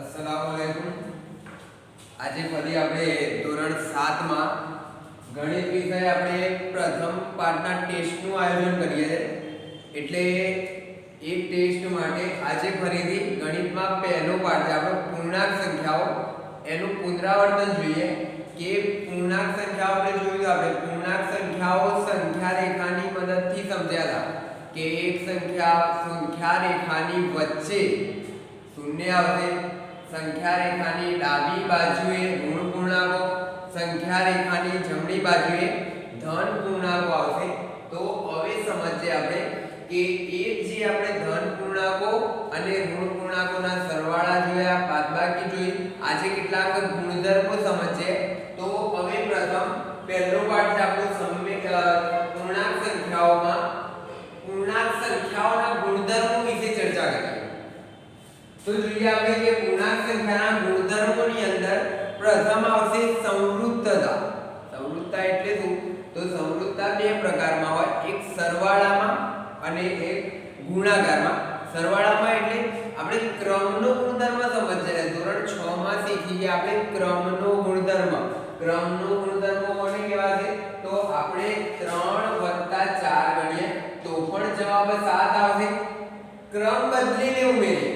અસ્સલામુ અલૈકુમ આજે ફરી આપણે ધોરણ સાતમાં ગણિત વિષય આપણે પ્રથમ પાઠના ટેસ્ટનું આયોજન કરીએ છીએ. એટલે એ ટેસ્ટ માટે આજે ફરીથી ગણિતમાં પહેલો પાઠ છે આપણો પૂર્ણાંક સંખ્યાઓ. એનું પુનરાવર્તન જોઈએ કે પૂર્ણાંક સંખ્યાઓ આપણે જોયું આપણે પૂર્ણાંક સંખ્યાઓ સંખ્યા રેખાની મદદથી સમજ્યા હતા કે એક સંખ્યા સંખ્યા રેખાની વચ્ચે શૂન્ય આવશે. સંખ્યા રેખાની ડાબી બાજુએ ઋણ પૂર્ણાંકો સંખ્યા રેખાની જમણી બાજુએ ધન પૂર્ણાંકો આવશે. તો હવે સમજીએ આપણે કે એક જે આપણે ધન પૂર્ણાંકો અને ઋણ પૂર્ણાંકોના સરવાળા જોયા, બાદબાકી જોઈ, આજે કેટલાક ગુણધર્મો સમજીએ તો હવે પ્રથમ પહેલો પાઠ છે આપણો સમ્ય અ, પૂર્ણાંક સંખ્યાઓમાં પૂર્ણાંક સંખ્યાઓના ગુણધર્મો વિશે ચર્ચા કરીએ તો જોઈએ આપણે કે પૂર્ણાંક સંખ્યાના ગુણધર્મોની અંદર પ્રથમ આવશે સમૃદ્ધતા. સમૃદ્ધતા એટલે શું? તો સમૃદ્ધતા બે પ્રકારમાં હોય. એક સરવાળામાં અને એક ગુણાકારમાં. સરવાળામાં એટલે આપણે ક્રમનો ગુણધર્મ સમજીએ ધોરણ 6 માં શીખી ગયા આપણે ક્રમનો ગુણધર્મ. ક્રમનો ગુણધર્મ કોને છે તો આપણે 3 4 ગણીએ તો પણ જવાબ 7 આવશે. ક્રમ બદલીને ઉમેરીએ.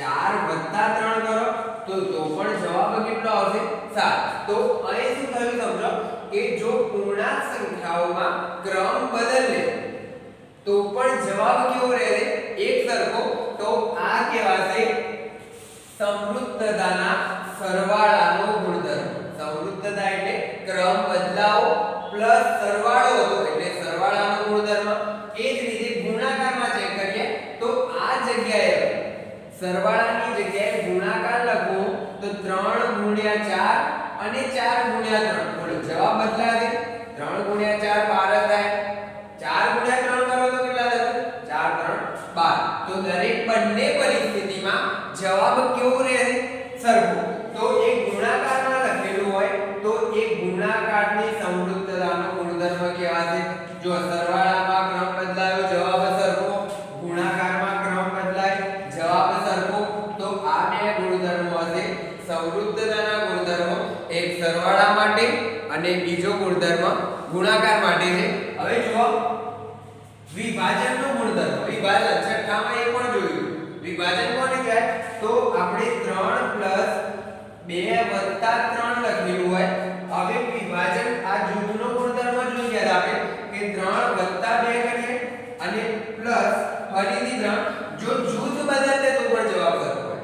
ચાર વત્તા ત્રણ કરો, તો તો પણ જવાબ કેટલો આવશે? સાત. તો અહીં શું થયું સમજો કે જો પૂર્ણાંક સંખ્યાઓમાં ક્રમ બદલે તો પણ જવાબ કેવો રહેશે? એક સરખો. તો આ કહેવાશે સમૃદ્ધતાના સરવાળાનો ગુણધર્મ. સમૃદ્ધતા એટલે ક્રમ બદલાવો પ્લસ સરવાળો હતો એટલે સરવાળાનો ગુણધર્મ એ જ રીતે ગુણાકારમાં ચેક કરીએ તો આ જગ્યાએ સરવાળાની જગ્યાએ ગુણાકાર લખો તો 3 ગુણ્યા 4 અને 4 ગુણ્યા 3 બોલો, જવાબ બદલાશે 3 ગુણ્યા 4 12 થાય 4 ગુણ્યા 3 કરો તો કેટલા થશે 4 3 12 તો દરેક બંને પરિસ્થિતિમાં જવાબ કેવો રહેશે સરખો તો એક ગુણાકારમાં લખેલું હોય તો એ ગુણાકારની સમૃદ્ધતાનો ગુણધર્મ કહેવાશે જો સરવાળામાં ક્રમ બદલાયો જવાબ સરખો ગુણાકારમાં ક્રમ બદલાય જવાબ સરખો તો આ બે ગુણધર્મો હશે સમૃદ્ધતાના ગુણધર્મો એક સરવાળા માટે અને બીજો ગુણધર્મ ગુણાકાર માટે છે. હવે જુઓ, વિભાજનનો ગુણધર્મ. વિભાજન છઠ્ઠામાં એ પણ જોયું. વિભાજન કોને કહેવાય? તો આપણે 3 2 3 લખેલું હોય. હવે વિભાજન આ જૂથનો ગુણધર્મ જોઈ ગયા આપણે કે 3 2 કરીએ અને પ્લસ ફરીથી 3 જો જૂથ બદલે તો પણ જવાબ સરખો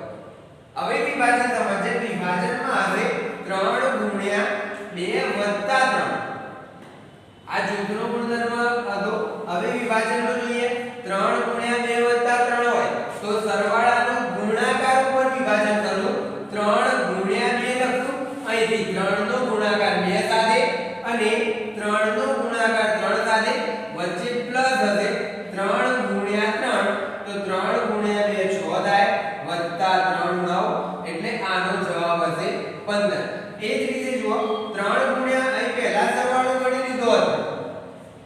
હવે વિભાજન સમજે. વિભાજનમાં આવે 3 ગુણ્યા 2 વત્તા 3 આ જૂથનો ગુણધર્મ હતો હવે વિભાજનનો જોઈએ. 3 ગુણ્યા 2 વત્તા 3 હોય તો સરવાળાનો ગુણાકાર ઉપર વિભાજન કરું 3 ગુણ્યા 2 લખું અહીંથી 3 નો ગુણાકાર 2 સાથે અને 3 નો ગુણાકાર 3 સાથે વચ્ચે પ્લસ હશે 3 ગુણ્યા 3 તો 3 ગુણ્યા 2 6 થાય વત્તા 3 9 એટલે આનો જવાબ હશે 15 એ જ રીતે જુઓ 3 ગુણ્યા અહીં પહેલા સરવાળો કરી લીધો હતો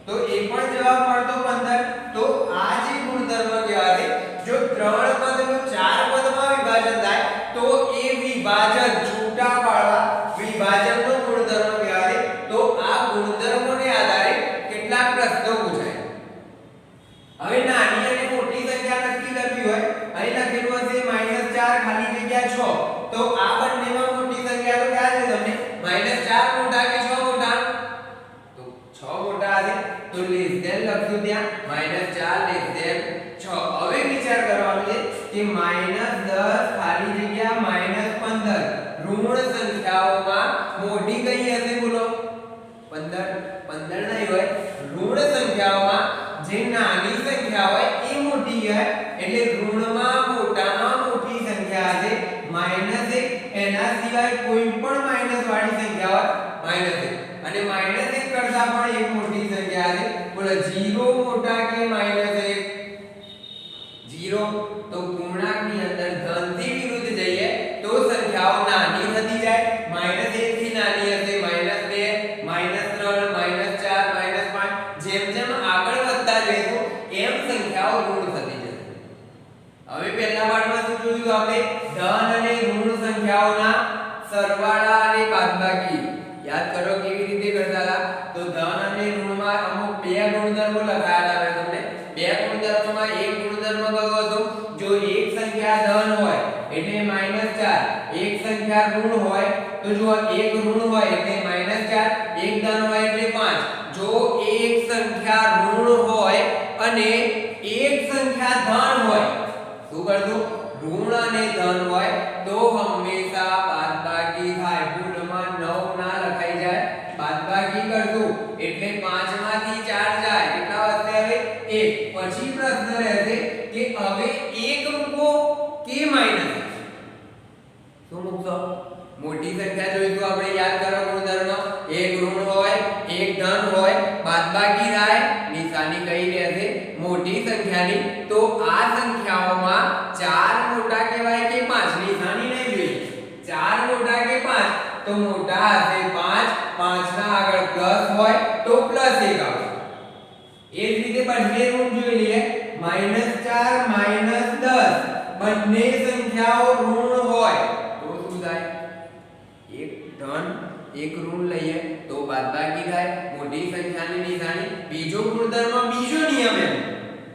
તો એ પણ જવાબ મળતો 15 તો આ જે ગુણધર્મ કહેવાય જો 3 પદનું 4 પદમાં વિભાજન થાય તો એ વિભાજન છૂટા વાળા વિભાજનનો ગુણધર્મ કહેવાય તો આ ગુણધર્મોને આધારે કેટલાક પ્રશ્નો પૂછાય હવે નાની અને મોટી સંખ્યા નક્કી કરવી હોય અહીં લખેલું હશે -4 ખાલી જગ્યા 6 તો આ બંનેમાં મોટી સંખ્યા તો ક્યાં છે તમને -4 મોટા કે 6 મોટા તો 6 મોટા હશે તો લેસ ધેન લખ્યું ત્યાં -4 લેસ ધેન 6 હવે વિચાર કરવાનો છે કે -10 ખાલી જગ્યા -15 ઋણ સંખ્યાઓમાં મોટી કઈ હશે બોલો 15 15 નહીં હોય ઋણ સંખ્યાઓમાં જે નાની સંખ્યા હોય એ મોટી હોય એટલે ઋણમાં મોટામાં મોટી સંખ્યા હશે માઇનસ એક એના સિવાય કોઈ પણ માઇનસ વાળી સંખ્યા હોય માઇનસ એક અને માઇનસ એક કરતા પણ એક મોટી સંખ્યા બોલો 0 મોટા કે માઇનસ એક? 0 તો પૂર્ણાંકની અંદર ધનથી વિરુદ્ધ જઈએ તો સંખ્યાઓ નાની થતી જાય. 1 થી નાની હશે. 2 3 4 5 જેમ જેમ આગળ વધતા જઈશું, એમ સંખ્યાઓ ઋણ થતી જશે. હવે પહેલા પાઠમાં શું જોયું? આપણે ધન અને ઋણ સંખ્યાઓના સરવાળા અને બાદબાકી. -4 સંખ્યા ઋણ હોય, તો જો એક ઋણ હોય એટલે -4 એક ધન હોય એટલે 5 જો એક સંખ્યા ઋણ હોય અને એક સંખ્યા ધન હોય, શું કરતું ઋણ અને ધન હોય, તો હંમેશા બાદબાકી થાય ભૂલમાં 9 ના લખાઈ જાય બાદબાકી કરતું એટલે 5 માંથી 4 જાય કેટલા વધશે હવે 1 પછી પ્રશ્ન રહેશે કે હવે 1 મૂકો કે માઇનસ શું મૂકશો મોટી સંખ્યા જોઈશું આપણે યાદ કરો ગુણધર્મ એક ઋણ હોય એક ધન હોય થાય નિશાની કઈ રહેશે મોટી સંખ્યાની. તો આ સંખ્યાઓમાં ચાર મોટા કહેવાય કે પાંચ? નિશાની નહીં જોઈએ. ચાર મોટા કે પાંચ? તો મોટા હશે પાંચ. પાંચ ના આગળ પ્લસ હોય તો પ્લસ એક આવશે એ જ રીતે બંને રૂટ જોઈ લઈએ. -4 -10 બંને સંખ્યાઓ ઋણ હોય. તો શું થાય? એક ધન, એક ઋણ લઈએ. તો બાદબાકી થાય. મોટી સંખ્યાની નિશાની બીજો ગુણધર્મ બીજો નિયમ એમ.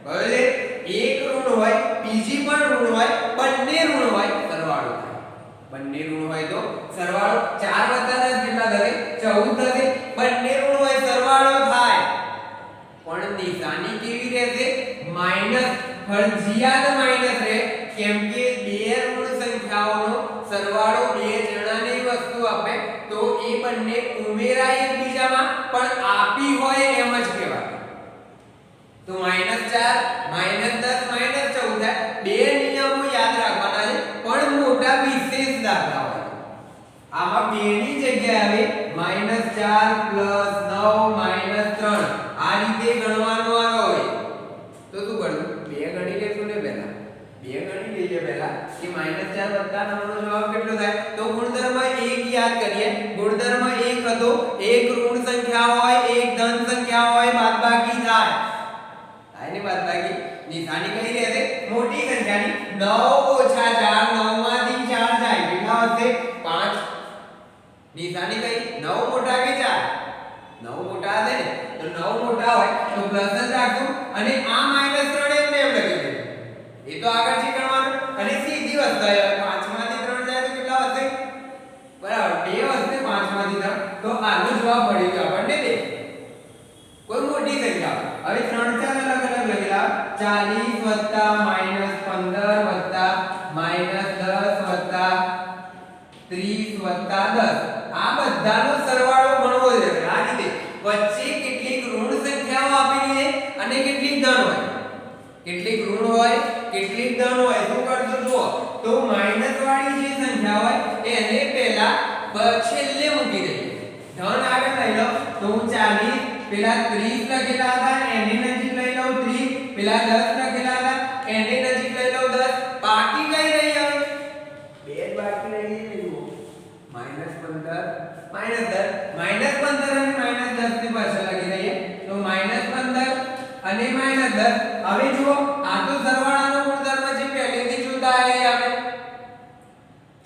કયો છે એક ઋણ હોય બીજી પણ ઋણ હોય બંને ઋણ હોય સરવાળો થાય બંને ઋણ હોય તો સરવાળો 4 10 કેટલા થશે 14 થશે બંને ઋણ હોય સરવાળો થાય પણ નિશાની કેવી રહેશે માઇનસ ફરજિયાત માઇનસ રહે કેમ કે બે ઋણ સંખ્યાઓનો સરવાળો બે જણાની વસ્તુ આપે તો એ બંને ઉમેરાય એકબીજામાં પણ આપી હોય એમ જ કહેવાય. તો -4 -10 -14 થાય. બે નિયમો યાદ રાખવાના છે, પણ મોટા વિશેષ દાખલા હોય. આમાં બે ની જગ્યાએ -4 9 3 આ રીતે ગણવાનું આવ્યો હોય તો શું કરવું બે ગણી લેશું ને પહેલા બે ગણી લઈએ પહેલા કે -4 વત્તા 9 નો જવાબ કેટલો થાય તો ગુણધર્મ 1 યાદ કરીએ ગુણધર્મ 1 હતો એક ઋણ સંખ્યા હોય એક ધન સંખ્યા હોય બાદબાકી થાય થાય ને બાદબાકી નિશાની કઈ રહેશે મોટી સંખ્યાની. 9 ઓછા 4 9 માંથી 4 જાય કેટલા હશે? 5 નિશાની કઈ? 9 મોટા કે 4 9 મોટા હશે ને? તો 9 મોટા હોય તો પ્લસ જ રાખશું. અને આ માઇનસ 3 એમને એમ લખી દઈશું એ તો આગળથી ગણવાનું અને સીધી વસ્તુ આવે 5 માંથી 3 જાય તો કેટલા વધશે બરાબર 2 વધશે 5 માંથી 3 તો આનો જવાબ મળી ગયો આપણને તે કોઈ મોટી સંખ્યા હવે ત્રણ ચાર અલગ અલગ લખેલા 40 વત્તા માઇનસ 15 વત્તા માઇનસ 10 વત્તા 30 વત્તા 10 આ બધાનો સરવાળો ગણવો છે આ રીતે વચ્ચે કેટલીક ઋણ વાળી જે સંખ્યા હોય, એને પહેલા છેલ્લે મૂકી દઈએ. ધન આગળ તો હું 40 પેલા 30 લખેલા હતા, એને નજીક લઈ લઉં 30 પેલા 10 લખેલા હતા, એને નજીક લઈ લઉં 10 બાકી કઈ રહી હવે બે જ બાકી રહી ગઈ જુઓ માઇનસ 15 માઇનસ 10 માઇનસ 15 અને માઇનસ 10 ની પાછળ લખી દઈએ તો માઇનસ 15 અને માઇનસ 10 હવે જુઓ, આ તો સરવાળાનો ગુણધર્મ છે. પહેલેથી જોતા આવીએ આપણે.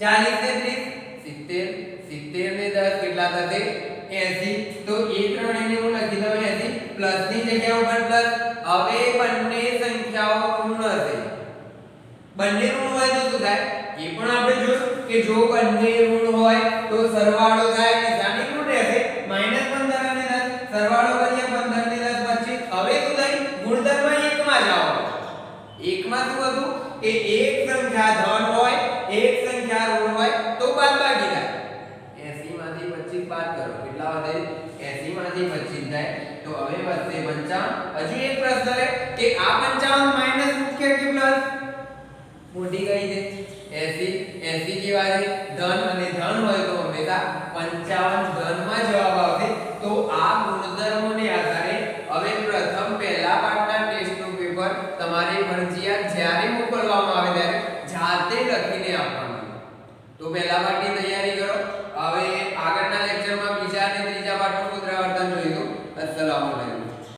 40 ને 30 70 70 ને 10 કેટલા થશે? 80 તો એ ત્રણ એને હું લખી દઉં 80 પ્લસની જગ્યા ઉપર પ્લસ. હવે બંને હશે બંને ઋણ હોય તો શું થાય? એ પણ આપણે જોયું કે જો બંને ઋણ હોય તો સરવાળો થાય નિશાની ઋણ રહેશે? -15 અને 10 સરવાળો કરીએ 15 ને 10 25 હવે શું થાય ગુણધર્મ એકમાં જાઓ એકમાં શું હતું? કે એક સંખ્યા ધન હોય, એક સંખ્યા ઋણ હોય, તો બાદબાકી થાય. 80 માંથી 25 બાદ કરો. કેટલા વધે? 80 માંથી 25 થાય. તો હવે વધશે 55 હજી એક પ્રશ્ન રહે કે આ 55 માઇનસ મુખ્ય કે પ્લસ? મોટી કઈ છે. 80 80 કેવા છે. ધન અને ધન હોય તો હંમેશા 55 ધનમાં જવાબ આવશે. તો આ ગુણધર્મોને આધારે હવે પ્રથમ પહેલા પાઠના ટેસ્ટનું પેપર તમારે ફરજિયાત જ્યારે મોકલવામાં આવે ત્યારે જાતે લખીને આપવાનું. તો પહેલા પાઠની તૈયારી કરો.